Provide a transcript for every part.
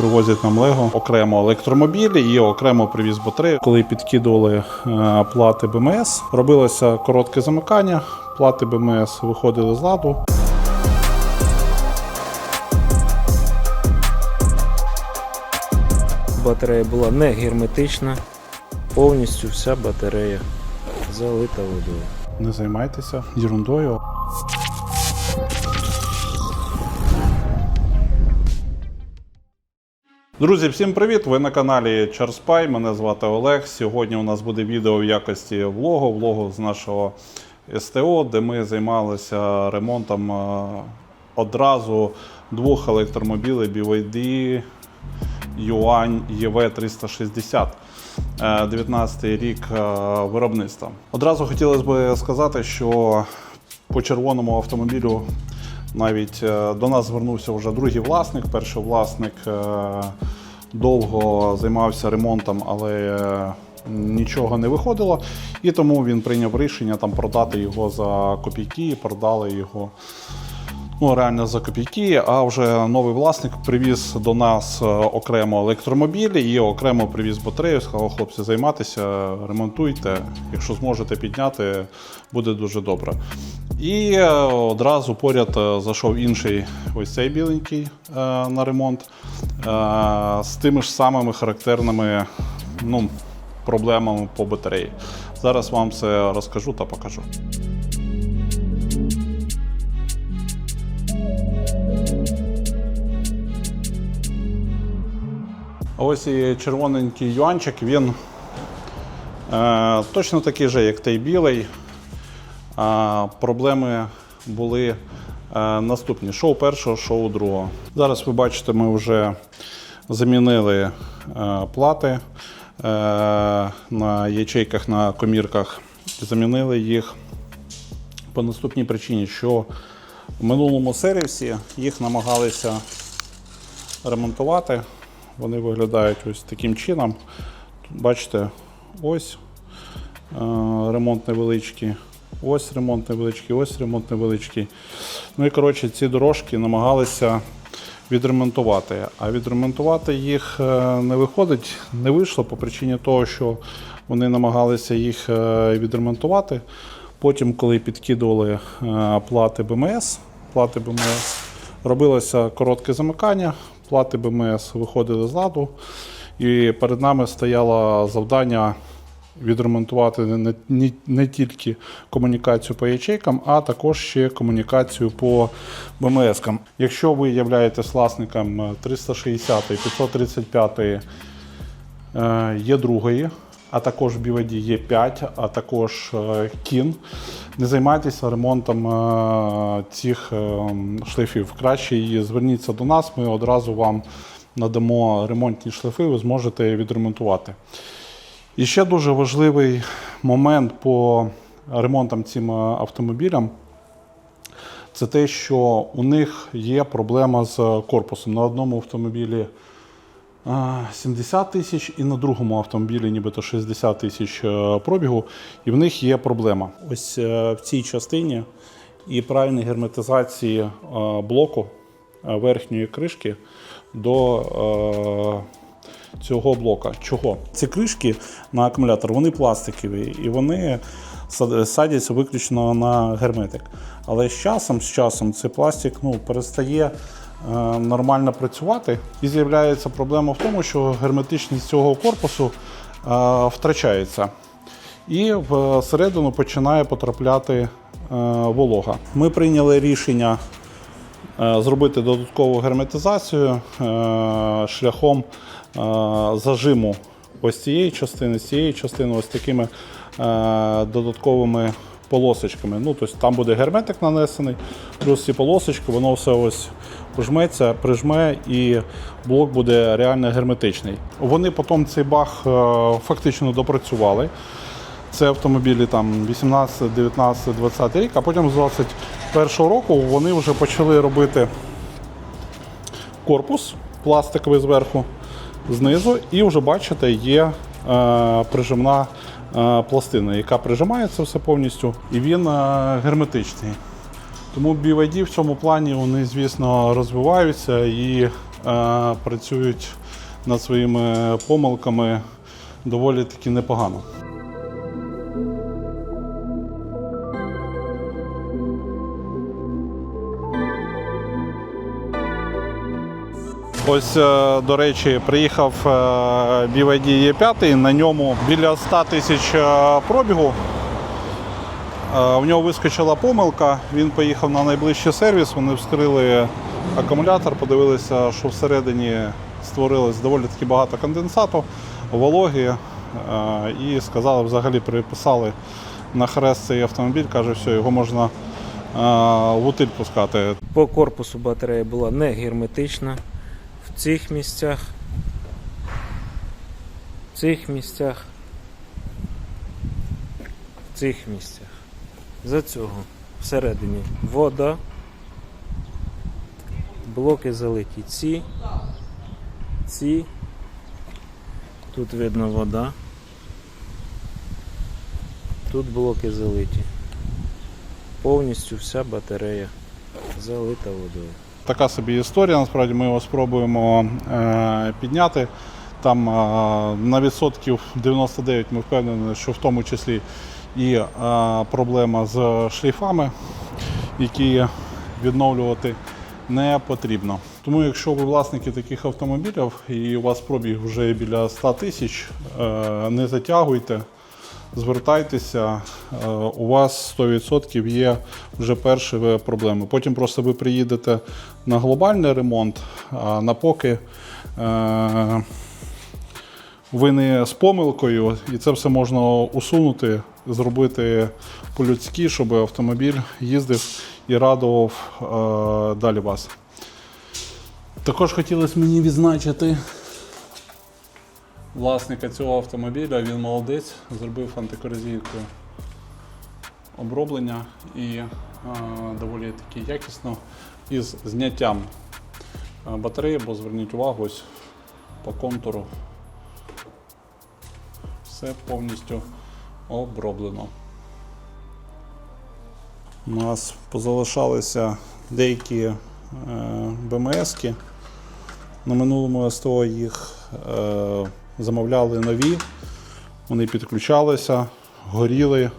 привозять нам Лего окремо електромобілі і окремо привіз батарею. Коли підкидували е, плати БМС, робилося коротке замикання, плати БМС виходили з ладу. Батарея була не герметична, повністю вся батарея залита водою. Не займайтеся ерундою. Друзі, всім привіт! Ви на каналі Чарспай. Мене звати Олег. Сьогодні у нас буде відео в якості влогу, влогу з нашого СТО, де ми займалися ремонтом е, одразу двох електромобілів BYD Юань ЄВ360. 19 рік е, виробництва. Одразу хотілося б сказати, що по червоному автомобілю навіть е, до нас звернувся вже другий власник. Перший власник е, довго займався ремонтом, але е, нічого не виходило. І тому він прийняв рішення там продати його за копійки, продали його ну, реально за копійки. А вже новий власник привіз до нас окремо електромобілі і окремо привіз батарею. Сказав, хлопці, займатися, ремонтуйте. Якщо зможете підняти, буде дуже добре. І е, одразу поряд е, зайшов інший ось цей біленький е, на ремонт з тими ж самими характерними ну, проблемами по батареї. Зараз вам все розкажу та покажу. Ось і червоненький юанчик, він е, точно такий же, як той білий. Проблеми були е, наступні: шоу першого, шоу другого. Зараз ви бачите, ми вже замінили е, плати е, на ячейках, на комірках. Замінили їх по наступній причині, що в минулому сервісі їх намагалися ремонтувати. Вони виглядають ось таким чином. Бачите, ось ремонт невеличкий, ось ремонт невеличкий, ось ремонт невеличкий. Ну і коротше, ці дорожки намагалися відремонтувати. А відремонтувати їх е, не виходить, не вийшло по причині того, що вони намагалися їх е, відремонтувати. Потім, коли підкидували е, плати БМС, плати БМС, робилося коротке замикання, плати БМС виходили з ладу, і перед нами стояло завдання відремонтувати не, не, не тільки комунікацію по ячейкам, а також ще комунікацію по БМС-кам. Якщо ви являєтесь власником 360 535 е, є другої, а також BYD є 5, а також е, кін. Не займайтеся ремонтом е, цих е, шлейфів. Краще зверніться до нас, ми одразу вам надамо ремонтні шлейфи, ви зможете відремонтувати. І ще дуже важливий момент по ремонтам цим е, автомобілям. Це те, що у них є проблема з корпусом. На одному автомобілі 70 тисяч і на другому автомобілі нібито 60 тисяч е, пробігу, і в них є проблема. Ось е, в цій частині і правильної герметизації е, блоку е, верхньої кришки до е, цього блока. Чого? Ці кришки на акумулятор вони пластикові і вони садяться виключно на герметик. Але з часом, з часом цей пластик ну, перестає е, нормально працювати, і з'являється проблема в тому, що герметичність цього корпусу е, втрачається. І всередину починає потрапляти е, волога. Ми прийняли рішення е, зробити додаткову герметизацію е, шляхом зажиму ось цієї частини, цієї частини, ось такими додатковими полосочками. Ну, тобто там буде герметик нанесений, плюс ці полосочки, воно все ось пожметься, прижме і блок буде реально герметичний. Вони потім цей баг е, фактично допрацювали. Це автомобілі там 18, 19, 20 рік, а потім з 21 року вони вже почали робити корпус пластиковий зверху, знизу, і вже бачите, є е, прижимна е, пластина, яка прижимається все повністю, і він е, герметичний. Тому BYD в цьому плані вони, звісно, розвиваються і працюють над своїми помилками доволі таки непогано. Ось, е, до речі, приїхав е, BYD E5, на ньому біля 100 тисяч е, пробігу. Е, У нього вискочила помилка, він поїхав на найближчий сервіс, вони вскрили акумулятор, подивилися, що всередині створилось доволі таки багато конденсату, вологи, е, і сказали, взагалі переписали на хрест цей автомобіль, каже, все, його можна е, в утиль пускати. По корпусу батарея була не герметична. В цих місцях, в цих місцях, в цих місцях. За цього всередині вода, блоки залиті ці, ці, тут видно вода, тут блоки залиті. Повністю вся батарея залита водою. Така собі історія. Насправді ми його спробуємо е, підняти. Там е, на відсотків 99 ми впевнені, що в тому числі і е, проблема з шлейфами, які відновлювати не потрібно. Тому, якщо ви власники таких автомобілів і у вас пробіг вже біля 100 тисяч, не затягуйте. Звертайтеся, е, у вас 100% є вже перші проблеми. Потім просто ви приїдете на глобальний ремонт, а на поки е, ви не з помилкою, і це все можна усунути, зробити по-людськи, щоб автомобіль їздив і радував е, далі вас. Також хотілося мені відзначити власника цього автомобіля. Він молодець, зробив антикорозійку оброблення і е, доволі таки якісно із зняттям е, батареї, бо зверніть увагу, ось по контуру все повністю оброблено. У нас позалишалися деякі е, БМС-ки. На минулому СТО їх замовляли нові, вони підключалися, горіли.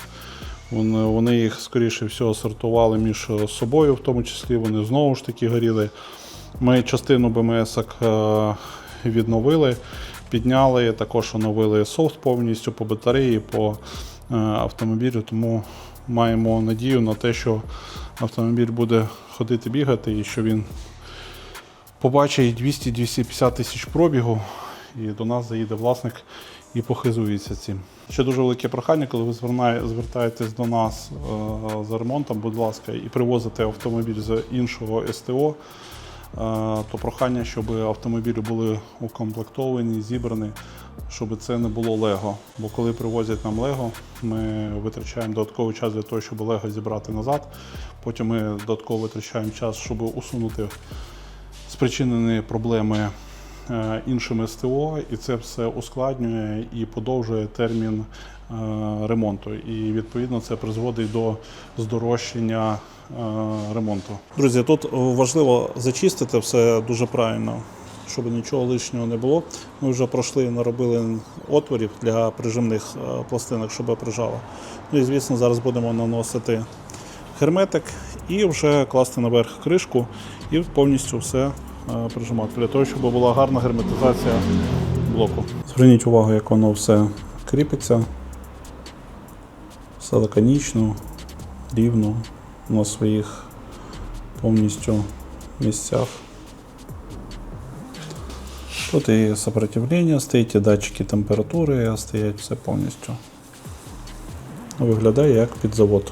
Вони, вони їх, скоріше всього, сортували між собою, в тому числі вони знову ж таки горіли. Ми частину БМС е, відновили, підняли, також оновили софт повністю по батареї, по е, автомобілю. Тому маємо надію на те, що автомобіль буде ходити бігати і що він побачить 200-250 тисяч пробігу, і до нас заїде власник і похизується цим. Ще дуже велике прохання, коли ви звертаєтесь до нас е, за ремонтом, будь ласка, і привозите автомобіль з іншого СТО, е, то прохання, щоб автомобілі були укомплектовані, зібрані, щоб це не було Лего. Бо коли привозять нам Лего, ми витрачаємо додатковий час для того, щоб Лего зібрати назад. Потім ми додатково витрачаємо час, щоб усунути спричинені проблеми іншим СТО, і це все ускладнює і подовжує термін е, ремонту. І відповідно це призводить до здорожчання е, ремонту. Друзі, тут важливо зачистити все дуже правильно. Щоб нічого лишнього не було, ми вже пройшли, наробили отворів для прижимних е, пластинок, щоб прижало. Ну і звісно, зараз будемо наносити герметик і вже класти наверх кришку і повністю все е, прижимати для того, щоб була гарна герметизація блоку. Зверніть увагу, як воно все кріпиться. Все лаконічно, рівно на своїх повністю місцях. Тут і сопротивлення стоїть, і датчики температури стоять все повністю. Виглядає як під завод.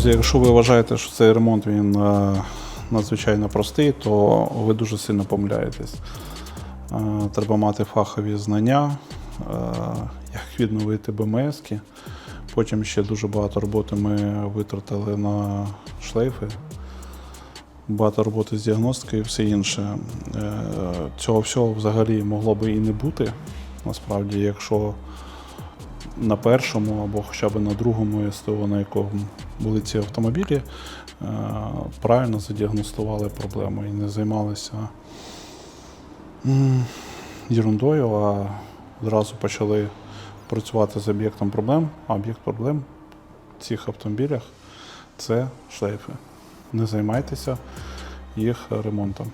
Друзі, якщо ви вважаєте, що цей ремонт він е, надзвичайно простий, то ви дуже сильно помиляєтесь. Е, Треба мати фахові знання, е, як відновити БМС-ки. Потім ще дуже багато роботи ми витратили на шлейфи, багато роботи з діагностикою і все інше. Цього всього взагалі могло би і не бути. Насправді, якщо на першому або хоча б на другому СТО, на якому були ці автомобілі, е, правильно задіагностували проблему і не займалися ерундою, а одразу почали працювати з об'єктом проблем. А об'єкт проблем в цих автомобілях це шлейфи. Не займайтеся їх ремонтом.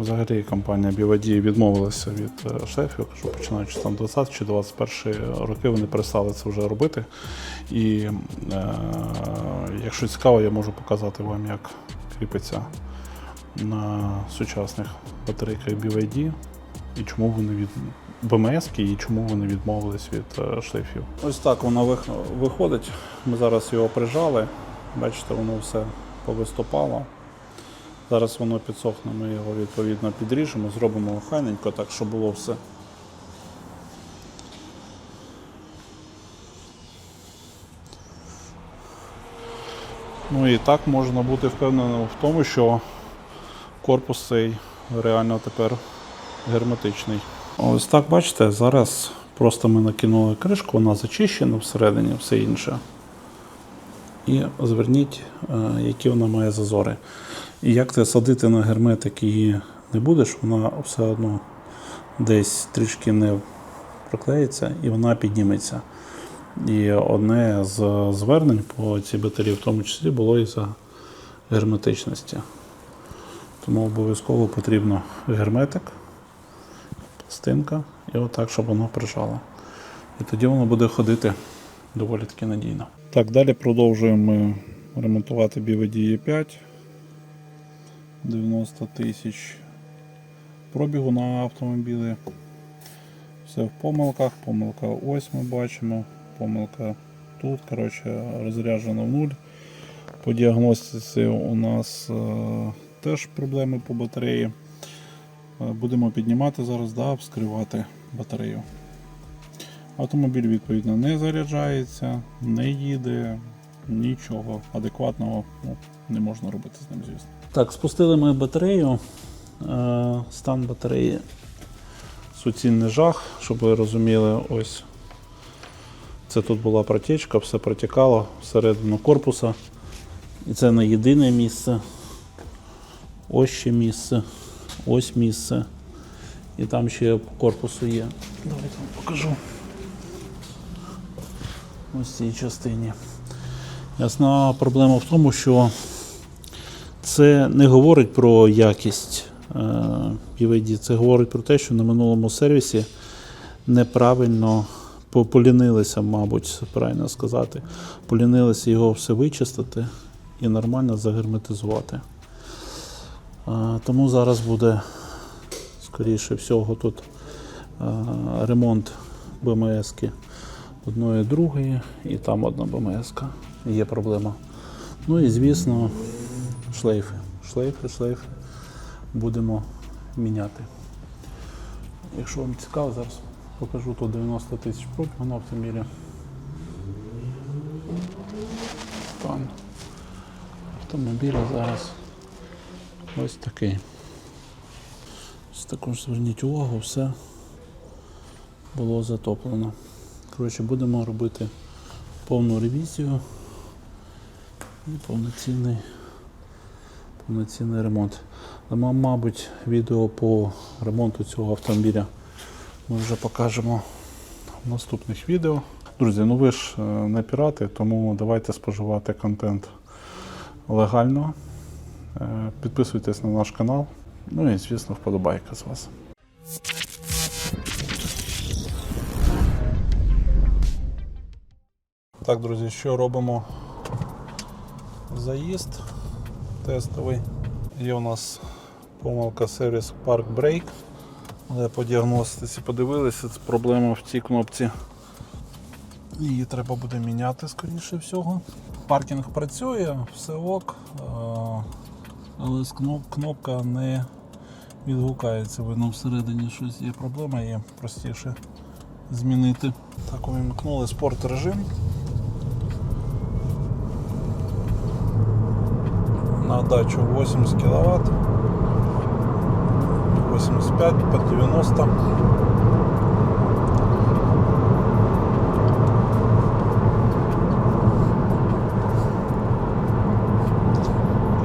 Взагалі компанія BYD відмовилася від е, шлейфів, кажу, починаючи там 20 чи 21 роки, вони перестали це вже робити. І е, якщо цікаво, я можу показати вам, як кріпиться на сучасних батарейках BYD і чому вони від БМС і чому вони відмовились від е, шлейфів. Ось так воно вих- виходить. Ми зараз його прижали. Бачите, воно все повиступало. Зараз воно підсохне, ми його відповідно підріжемо, зробимо хайненько, так, щоб було все. Ну і так можна бути впевненим в тому, що корпус цей реально тепер герметичний. Ось так бачите, зараз просто ми накинули кришку, вона зачищена всередині, все інше. І зверніть, е, які вона має зазори. І як ти садити на герметик її не будеш, вона все одно десь трішки не проклеїться і вона підніметься. І одне з звернень по цій батареї, в тому числі, було і за герметичності. Тому обов'язково потрібно герметик, пластинка, і отак, щоб воно прижало. І тоді воно буде ходити доволі таки надійно. Так, далі продовжуємо ремонтувати BVD 5 90 тисяч пробігу на автомобілі. Все в помилках. Помилка ось ми бачимо. Помилка тут, коротше, розряджена в нуль. По діагностиці у нас е, теж проблеми по батареї. Е, Будемо піднімати зараз, да, вскривати батарею. Автомобіль відповідно не заряджається, не їде, нічого адекватного ну, не можна робити з ним, звісно. Так, спустили ми батарею. Е, Стан батареї суцільний жах, щоб ви розуміли, ось це тут була протічка, все протікало всередину корпуса. І це не єдине місце. Ось ще місце, ось місце. І там ще по корпусу є. Давайте вам покажу. Ось цій частині. Ясна проблема в тому, що це не говорить про якість е, PVD, це говорить про те, що на минулому сервісі неправильно по- полінилися, мабуть, правильно сказати, полінилися його все вичистити і нормально загерметизувати. Е, Тому зараз буде, скоріше всього, тут е, ремонт БМС-ки одної другої, і там одна БМС-ка. Є проблема. Ну і звісно, шлейфи. Шлейфи, шлейфи будемо міняти. Якщо вам цікаво, зараз покажу тут 90 тисяч пробігу на автомобілі. Стан автомобіля зараз ось такий. Ось також зверніть увагу, все було затоплено. Коротше, будемо робити повну ревізію і повноцінний, повноцінний ремонт. Але, мабуть, відео по ремонту цього автомобіля ми вже покажемо в наступних відео. Друзі, ну ви ж е, не пірати, тому давайте споживати контент легально. Е, Підписуйтесь на наш канал. Ну і, звісно, вподобайка з вас. Так, друзі, що робимо? Заїзд тестовий. Є у нас помилка сервіс Park Brake. Але по діагностиці подивилися, це проблема в цій кнопці. Її треба буде міняти, скоріше всього. Паркінг працює, все ок, але кнопка не відгукається. Видно, всередині щось є проблема, є простіше змінити. Так, увімкнули спорт режим. На дачу 80 кВт. 85 под 90.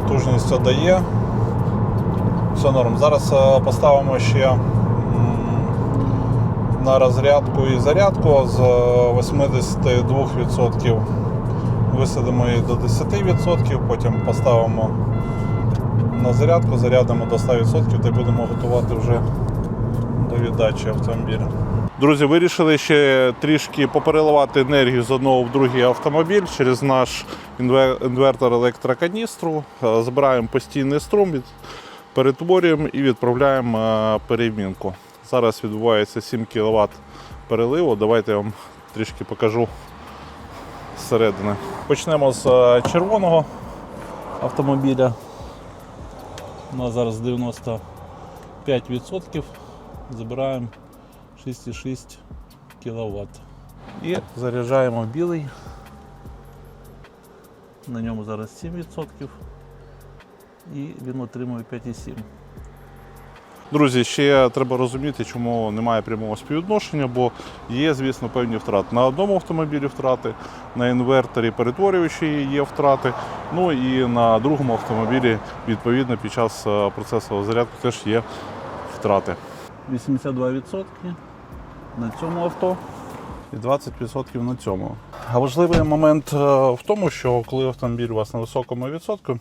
Потужність дає. Все норм. Зараз е, поставимо ще на розрядку і зарядку з е, 82% висадимо її до 10%, потім поставимо на зарядку, зарядимо до 100% та будемо готувати вже до віддачі автомобіля. Друзі, вирішили ще трішки попереливати енергію з одного в другий автомобіль через наш інвертор електроканістру. Е, Збираємо постійний струм, перетворюємо і відправляємо е, перемінку. Зараз відбувається 7 кВт переливу. Давайте я вам трішки покажу зсередини. Почнемо з е, червоного автомобіля. У нас зараз 95%. Забираємо 6,6 кВт. І заряджаємо білий. На ньому зараз 7% і він отримує 5,7. Друзі, ще треба розуміти, чому немає прямого співвідношення, бо є, звісно, певні втрати. На одному автомобілі втрати, на інверторі перетворюючі є втрати. Ну і на другому автомобілі, відповідно, під час е, процесу зарядки теж є втрати. 82% на цьому авто і 20% на цьому. А важливий момент е, в тому, що коли автомобіль у вас на високому відсотку,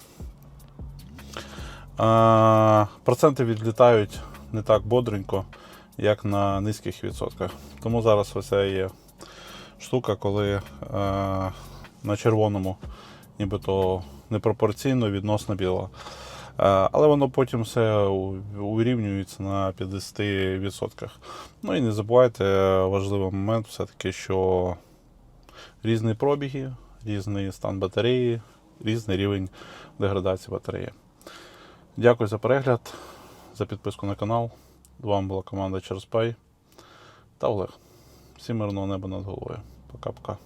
проценти відлітають не так бодренько, як на низьких відсотках. Тому зараз оця є штука, коли е, на червоному нібито непропорційно відносно білого. Е, Але воно потім все урівнюється на 50%. Ну і не забувайте важливий момент все-таки, що різні пробіги, різний стан батареї, різний рівень деградації батареї. Дякую за перегляд, за підписку на канал. З вами була команда Черспай та Олег. Всім мирного неба над головою. Пока-пока.